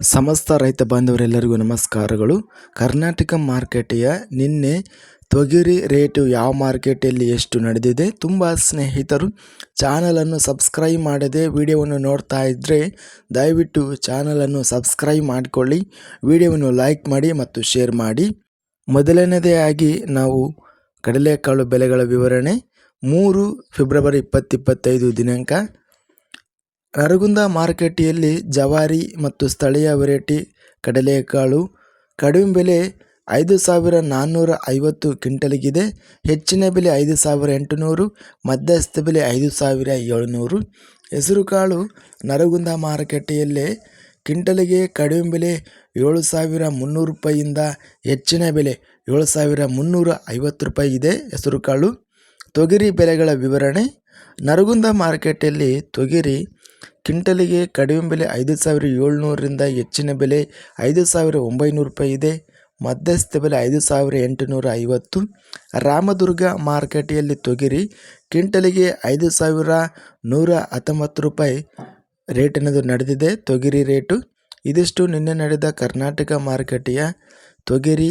ಸಮಸ್ತ ರೈತ ಬಾಂಧವರೆಲ್ಲರಿಗೂ ನಮಸ್ಕಾರಗಳು. ಕರ್ನಾಟಕ ಮಾರ್ಕೆಟೆಯ ನಿನ್ನೆ ತೊಗರಿ ರೇಟು ಯಾವ ಮಾರ್ಕೆಟಲ್ಲಿ ಎಷ್ಟು ನಡೆದಿದೆ ತುಂಬ ಸ್ನೇಹಿತರು ಚಾನಲನ್ನು ಸಬ್ಸ್ಕ್ರೈಬ್ ಮಾಡದೆ ವಿಡಿಯೋವನ್ನು ನೋಡ್ತಾ ಇದ್ದರೆ ದಯವಿಟ್ಟು ಚಾನಲನ್ನು ಸಬ್ಸ್ಕ್ರೈಬ್ ಮಾಡಿಕೊಳ್ಳಿ, ವಿಡಿಯೋವನ್ನು ಲೈಕ್ ಮಾಡಿ ಮತ್ತು ಶೇರ್ ಮಾಡಿ. ಮೊದಲನೇದಾಗಿ ನಾವು ಕಡಲೆಕಾಳು ಬೆಲೆಗಳ ವಿವರಣೆ. ಮೂರು ಫೆಬ್ರವರಿ ಇಪ್ಪತ್ತಿಪ್ಪತ್ತೈದು ದಿನಾಂಕ. ನರಗುಂದ ಮಾರುಕಟ್ಟೆಯಲ್ಲಿ ಜವಾರಿ ಮತ್ತು ಸ್ಥಳೀಯ ವೆರೈಟಿ ಕಡಲೆಕಾಳು ಕಡಿಮೆ ಬೆಲೆ ಐದು ಸಾವಿರ ನಾನ್ನೂರ ಐವತ್ತು ಕ್ವಿಂಟಲಿಗಿದೆ. ಹೆಚ್ಚಿನ ಬೆಲೆ ಐದು ಸಾವಿರ ಎಂಟುನೂರು, ಮಧ್ಯಸ್ಥ ಬೆಲೆ ಐದು ಸಾವಿರ ಏಳುನೂರು. ಹೆಸರುಕಾಳು ನರಗುಂದ ಮಾರುಕಟ್ಟೆಯಲ್ಲೇ ಕ್ವಿಂಟಲಿಗೆ ಕಡಿಮೆ ಬೆಲೆ ಏಳು ಸಾವಿರ ಮುನ್ನೂರು ರೂಪಾಯಿಯಿಂದ ಹೆಚ್ಚಿನ ಬೆಲೆ ಏಳು ಸಾವಿರ ಮುನ್ನೂರ ಐವತ್ತು ರೂಪಾಯಿ ಇದೆ ಹೆಸರುಕಾಳು. ತೊಗರಿ ಬೆಲೆಗಳ ವಿವರಣೆ. ನರಗುಂದ ಮಾರುಕಟ್ಟೆಯಲ್ಲಿ ತೊಗರಿ ಕ್ವಿಂಟಲಿಗೆ ಕಡಿಮೆ ಬೆಲೆ ಐದು ಸಾವಿರ ಏಳ್ನೂರರಿಂದ ಹೆಚ್ಚಿನ ಬೆಲೆ ಐದು ಸಾವಿರ ಒಂಬೈನೂರು ರೂಪಾಯಿ ಇದೆ. ಮಧ್ಯಸ್ಥ ಬೆಲೆ ಐದು ಸಾವಿರ ಎಂಟುನೂರ ಐವತ್ತು. ರಾಮದುರ್ಗ ಮಾರುಕಟ್ಟೆಯಲ್ಲಿ ತೊಗರಿ ಕ್ವಿಂಟಲಿಗೆ ಐದು ಸಾವಿರ ನೂರ ಹತ್ತೊಂಬತ್ತು ರೂಪಾಯಿ ರೇಟ್ ಅನ್ನೋದು ನಡೆದಿದೆ. ತೊಗರಿ ರೇಟು. ಇದಿಷ್ಟು ನಿನ್ನೆ ನಡೆದ ಕರ್ನಾಟಕ ಮಾರುಕಟ್ಟೆಯ ತೊಗರಿ